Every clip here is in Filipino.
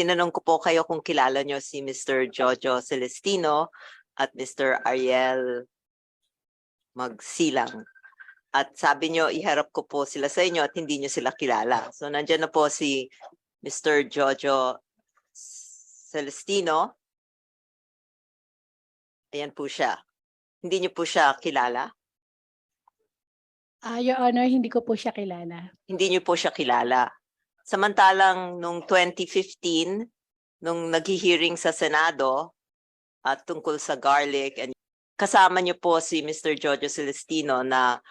tinanong ko po kayo kung kilala nyo si Mr. Jojo Celestino at Mr. Ariel Magsilang. At sabi nyo, iharap ko po sila sa inyo at hindi nyo sila kilala. So nandyan na po si Mr. Jojo Celestino. Ayan po siya. Hindi nyo po siya kilala? Ah, Your Honor, hindi ko po siya kilala. hindi niyo po siya kilala. Samantalang nung 2015, nung naghi-hearing sa Senado at tungkol sa garlic and kasama niyo po si Mr. Jojo Celestino na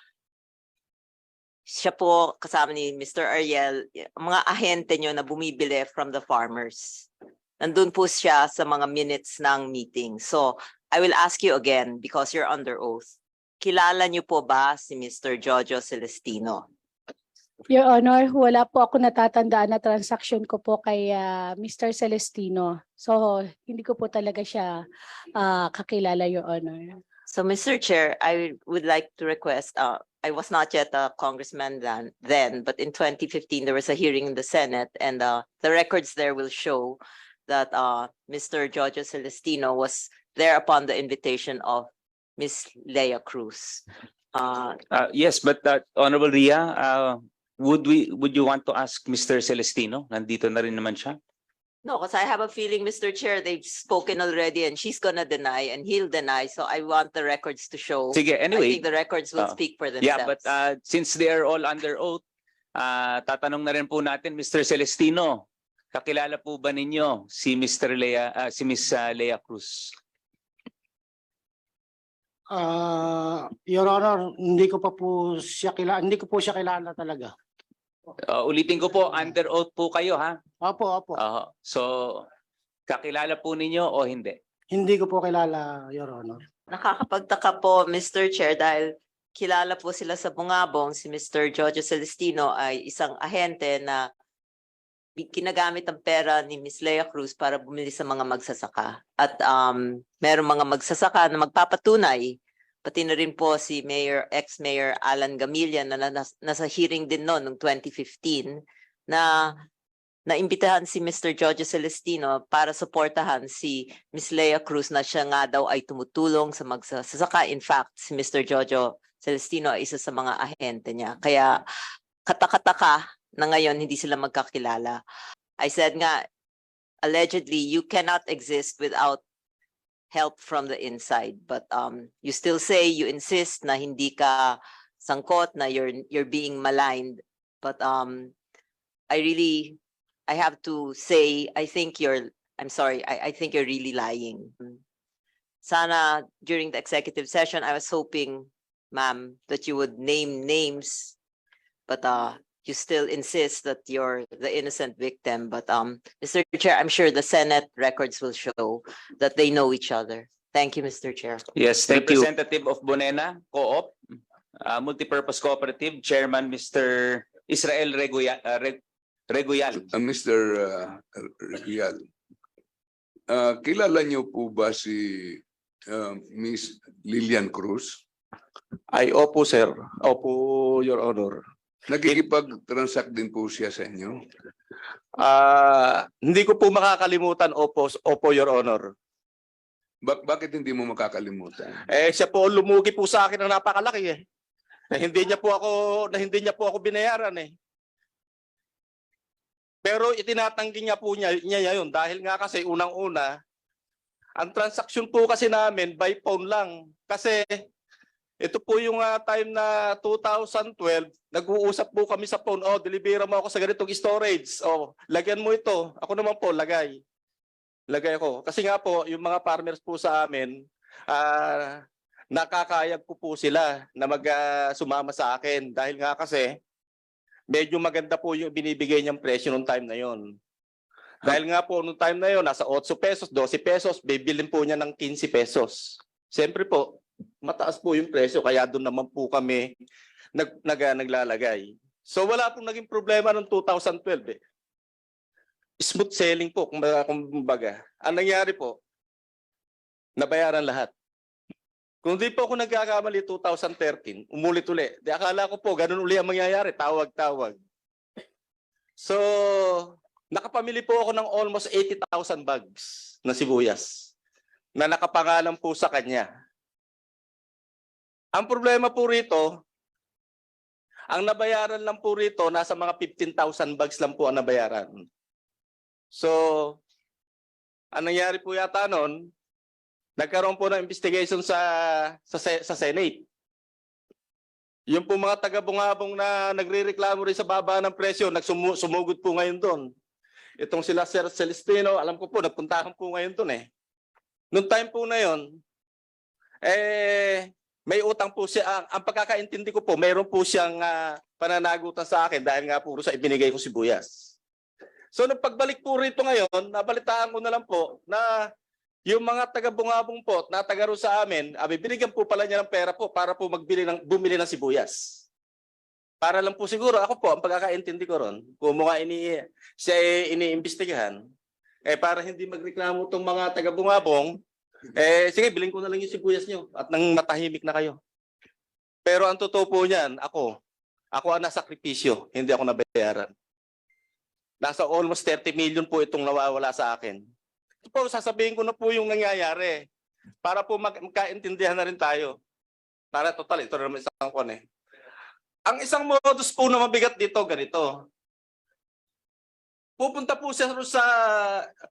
siya po kasama ni Mr. Ariel, mga ahente niyo na bumibili from the farmers. Nandun po siya sa mga minutes ng meeting. So, I will ask you again because you're under oath. Kilala niyo po ba si Mr. Jojo Celestino? Your Honor, wala po ako natatandaan na transaction ko po kay ah, Mr. Celestino. So, hindi ko po talaga siya ah, kakilala, Your Honor. So, Mr. Chair, I would like to request, uh, I was not yet a congressman then, then, but in twenty fifteen, there was a hearing in the Senate and, uh, the records there will show that, uh, Mr. Jojo Celestino was there upon the invitation of Miss Leah Cruz. Uh, Uh, yes, but uh, Honorable Ria, uh, would we, would you want to ask Mr. Celestino? Nandito na rin naman siya. no, because I have a feeling, Mr. Chair, they've spoken already and she's gonna deny and he'll deny, so I want the records to show. Sige, I anyway. think the records will uh, speak for themselves. Yeah, but uh, since they are all under oath, uh, tatanong na rin po natin, Mr. Celestino, kakilala po ba ninyo si Mr. Lea, uh, si Miss uh, Lea Cruz? Ah, Your Honor, hindi ko pa po siya kilala, hindi ko po siya kilala talaga. Uh, ulitin ko po, under oath po kayo ha? Opo, opo. Uh, so, kakilala po ninyo o hindi? Hindi ko po kilala, Your Honor. Nakakapagtaka po, Mr. Chair, dahil kilala po sila sa bungabong, si Mr. Jojo Celestino ay isang ahente na bi- ginagamit ang pera ni Miss Leah Cruz para bumili sa mga magsasaka. At um, merong mga magsasaka na magpapatunay, pati na rin po si Mayor, ex-Mayor Alan Gamilla na, na nasa hearing din noon, noong 2015, na naimbitahan si Mr. Jojo Celestino para suportahan si Miss Leah Cruz na siya nga daw ay tumutulong sa magsasaka. In fact, si Mr. Jojo Celestino ay isa sa mga ahente niya. Kaya katakataka na ngayon hindi sila magkakilala. I said nga, allegedly, you cannot exist without help from the inside. But um, you still say, you insist na hindi ka sangkot, na you're, you're being maligned. But um, I really, I have to say, I think you're I'm sorry, I, I think you're really lying. Sana during the executive session, I was hoping, ma'am, that you would name names. But uh, you still insist that you're the innocent victim. But um, Mr. Chair, I'm sure the Senate records will show that they know each other. Thank you, Mr. Chair. Yes, Thank you. Representative of Bonena, Co-op, uh, Multipurpose Cooperative, Chairman Mr. Israel Regoya, uh, Reg- Regoyal. Uh, Mr. uh, Rial, uh, kilala niyo po ba si uh, Miss Lilian Cruz? Ay, opo sir. Opo, Your Honor. Nakikipag-transact din po siya sa inyo? Ah, hindi ko po makakalimutan, opo, opo, Your Honor. Bak- bakit hindi mo makakalimutan? Eh, siya po lumugi po sa akin ng napakalaki eh. Na hindi niya po ako, na hindi niya po ako binayaran eh. Pero itinatanggi niya po niya, niya yun dahil nga kasi unang-una, ang transaksyon po kasi namin by phone lang. Kasi ito po yung ah, time na 2012, nag-uusap po kami sa phone, oh, delibera mo ako sa ganitong storage. Oh, lagyan mo ito. Ako naman po, lagay. Lagay ako. Kasi nga po, yung mga farmers po sa amin, ah, nakakayag ko po sila na mag ah, sumama sa akin. Dahil nga kasi, medyo maganda po yung binibigay niyang presyo nung time na yon. Dahil nga po nung time na yon, nasa 8 pesos, 12 pesos, bibilin po niya ng 15 pesos. Siyempre po, mataas po yung presyo, kaya doon naman po kami nag, nag, ah, naglalagay. So wala pong naging problema noong 2012 eh. Smooth selling po, kung kumbaga. Ang nangyari po, nabayaran lahat. Kung di po ako nagkakamali 2013, umulit uli. Di akala ko po, ganun uli ang mangyayari, tawag-tawag. So, nakapamili po ako ng almost 80,000 bags na sibuyas na nakapangalan po sa kanya. Ang problema po rito, ang nabayaran lang po rito, nasa mga 15,000 bags lang po ang nabayaran. So, ang nangyari po yata noon, nagkaroon po ng investigation sa, sa, sa Senate. Yung po mga taga-bungabong na nagre-reklamo rin sa baba ng presyo, nagsumugod po ngayon doon. Itong sila Sir Celestino, alam ko po, nagpuntahan po ngayon doon eh. Noong time po na yon, eh, may utang po siya. Ang, ang pagkakaintindi ko po, mayroon po siyang ah, pananagutan sa akin dahil nga po sa ibinigay ko sibuyas. So nung pagbalik po rito ngayon, nabalitaan ko na lang po na yung mga taga-bungabong po na taga ro sa amin, abi binigyan po pala niya ng pera po para po magbili ng bumili ng sibuyas. Para lang po siguro ako po ang pagkakaintindi ko ron, kung mga ini siya iniimbestigahan, eh para hindi magreklamo tong mga taga-bungabong, eh sige bilhin ko na lang yung sibuyas niyo at nang matahimik na kayo. Pero ang totoo po niyan, ako, ako ang nasakripisyo, hindi ako nabayaran. Nasa almost 30 million po itong nawawala sa akin. Ito po, sasabihin ko na po yung nangyayari. Para po mag- magkaintindihan na rin tayo. Para total, ito na naman isang kon eh. Ang isang modus po na mabigat dito, ganito. Pupunta po siya sa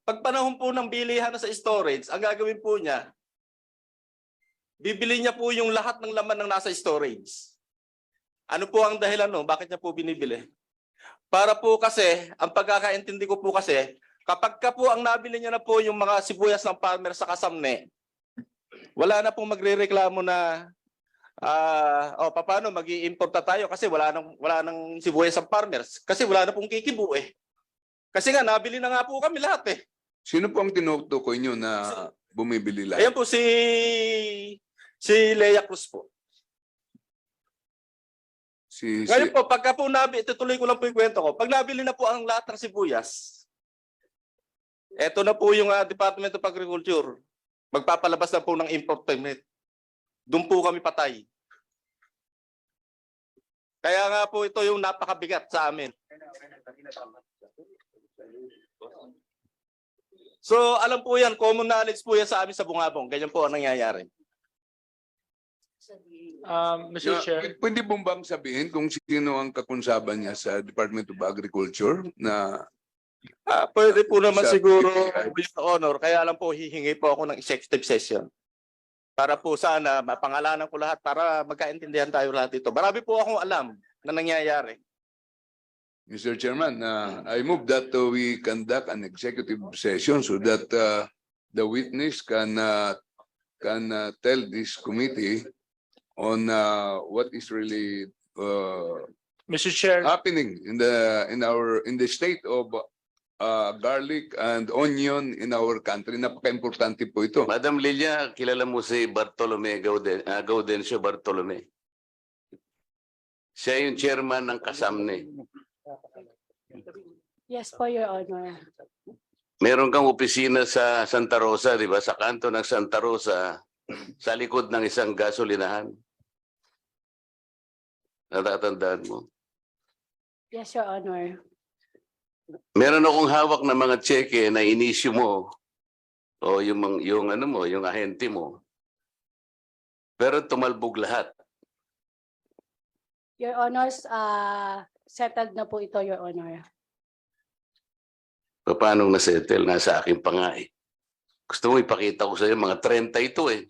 pagpanahon po ng bilihan sa storage, ang gagawin po niya, bibili niya po yung lahat ng laman ng nasa storage. Ano po ang dahilan no? Bakit niya po binibili? Para po kasi, ang pagkakaintindi ko po kasi, kapag ka po ang nabili niya na po yung mga sibuyas ng farmer sa kasamne, wala na pong magrereklamo na ah oh paano magi-import na tayo kasi wala nang wala nang sibuyas ang farmers kasi wala na pong kikibu eh. Kasi nga nabili na nga po kami lahat eh. Sino po ang tinutukoy nyo na bumibili lahat? Ayan po si si Leia Cruz po. Si, si, Ngayon po, pagka po nabi, tutuloy ko lang po yung kwento ko. Pag nabili na po ang lahat ng sibuyas, eto na po yung ah, Department of Agriculture. Magpapalabas na po ng import permit. Doon po kami patay. Kaya nga po ito yung napakabigat sa amin. So alam po yan, common knowledge po yan sa amin sa Bungabong. Ganyan po ang nangyayari. Um, Mr. Na- Chair, pw- Pwede bong bang sabihin kung sino ang kakunsaban niya sa Department of Agriculture na Ah, pwede po naman Sa- siguro, Your Honor, kaya lang po hihingi po ako ng executive session. Para po sana mapangalanan ko lahat para magkaintindihan tayo lahat dito. Marami po akong alam na nangyayari. Mr. Chairman, uh, I move that uh, we conduct an executive session so that uh, the witness can uh, can uh, tell this committee on uh, what is really uh, Mr. Chair, happening in the in our in the state of uh, garlic and onion in our country. Napaka-importante po ito. Madam Lilia, kilala mo si Bartolome Gauden, ah, Gaudencio Bartolome. Siya yung chairman ng Kasamne. Yes po, Your Honor. Meron kang opisina sa Santa Rosa, di ba? Sa kanto ng Santa Rosa, sa likod ng isang gasolinahan. Natatandaan mo. Yes, Your Honor. Meron akong hawak na mga cheque na inisyu mo o yung, yung ano mo, yung ahente mo. Pero tumalbog lahat. Your Honors, ah settled na po ito, Your Honor. Paano na-settle? Nasa akin pa nga eh. Gusto mo ipakita ko sa'yo, mga 30 ito eh.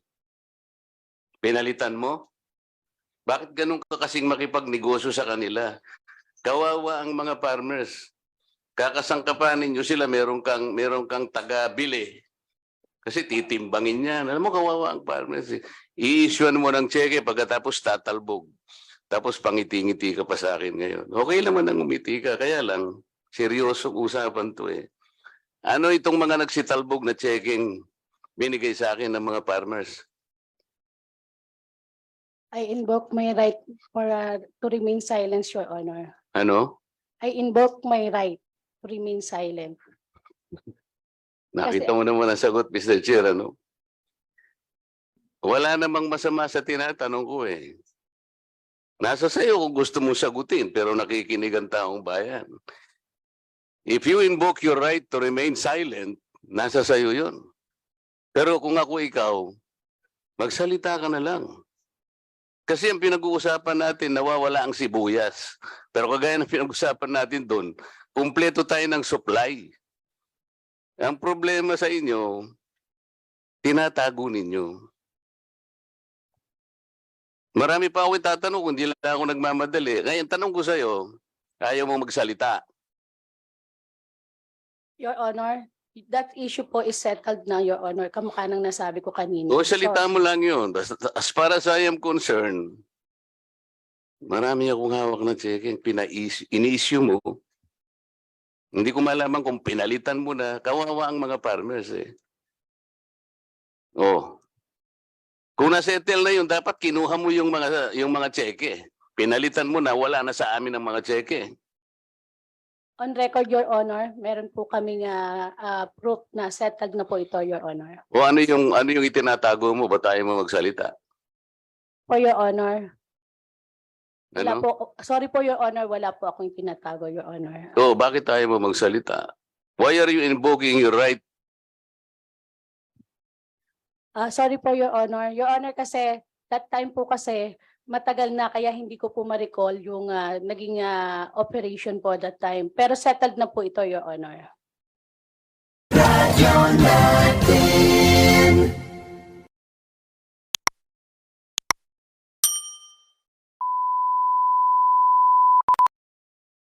Pinalitan mo? Bakit ganun ka kasing makipagnegosyo sa kanila? Kawawa ang mga farmers. Kakasangkapanin nyo sila, meron kang, meron kang taga-bili. Kasi titimbangin yan. Alam mo, kawawa ang farmers eh. I-issuean mo ng cheque pagkatapos tatalbog. Tapos pangiti-ngiti ka pa sa akin ngayon. Okay naman ang umiti ka, kaya lang, seryosong usapan to eh. Ano itong mga nagsitalbog na checking binigay sa akin ng mga farmers? I invoke my right for ah, to remain silent, Your Honor. Ano? I invoke my right to remain silent. Nakita mo naman ang sagot, Mr. Chair, ano? Wala namang masama sa tinatanong ko eh. Nasa sa'yo kung gusto mong sagutin, pero nakikinig ang taong bayan. If you invoke your right to remain silent, nasa sayo yun. Pero kung ako ikaw, magsalita ka na lang. Kasi ang pinag-uusapan natin, nawawala ang sibuyas. Pero kagaya ng pinag-uusapan natin doon, kumpleto tayo ng supply. Ang problema sa inyo, tinatago ninyo. Marami pa ako itatanong kung hindi lang ako nagmamadali. Ngayon, tanong ko sa'yo, ayaw mo magsalita. Your Honor, that issue po is settled na, Your Honor. Kamukha ng nasabi ko kanina. O So, salita mo lang yun. As, as far as I am concerned, marami akong hawak na cheque. Pinais, ini-issue mo. Hindi ko malaman kung pinalitan mo na. Kawawa ang mga farmers eh. Oh. Kung na-settle na yun, dapat kinuha mo yung mga yung mga cheque. Pinalitan mo na wala na sa amin ang mga cheque. On record, Your Honor, meron po kaming ah, ah, proof na settled na po ito, Your Honor. O ano yung ano yung itinatago mo ba tayo mo magsalita? For Your Honor, wala Ano? po, sorry po, Your Honor, wala po akong tinatago, Your Honor. So, bakit tayo mo magsalita? Why are you invoking your right? Uh, sorry po, Your Honor. Your Honor, kasi that time po kasi matagal na kaya hindi ko po ma-recall yung uh, naging uh, operation po that time. Pero settled na po ito, Your Honor. Radyo natin.